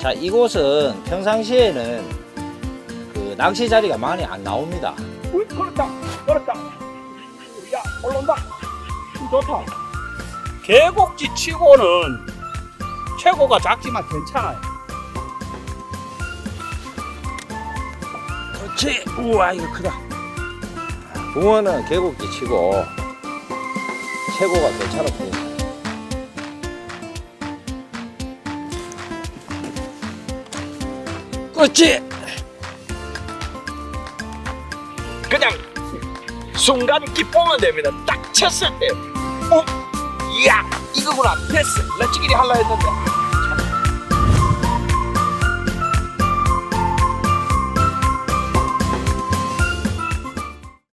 자, 이곳은 평상시에는 그 낚시 자리가 많이 안 나옵니다. 우 걸었다 걸었다 야 올라온다 힘 좋다 계곡지 치고는 최고가 작지만 괜찮아요 그렇지. 우와, 이거 크다. 붕어는 계곡지 치고 최고가 괜찮아 보인다. 그렇지. 그냥 순간 기뽕은 됩니다 딱 쳤을 때 어? 이야 이거구나 됐어 렛츠기리 할라 했는데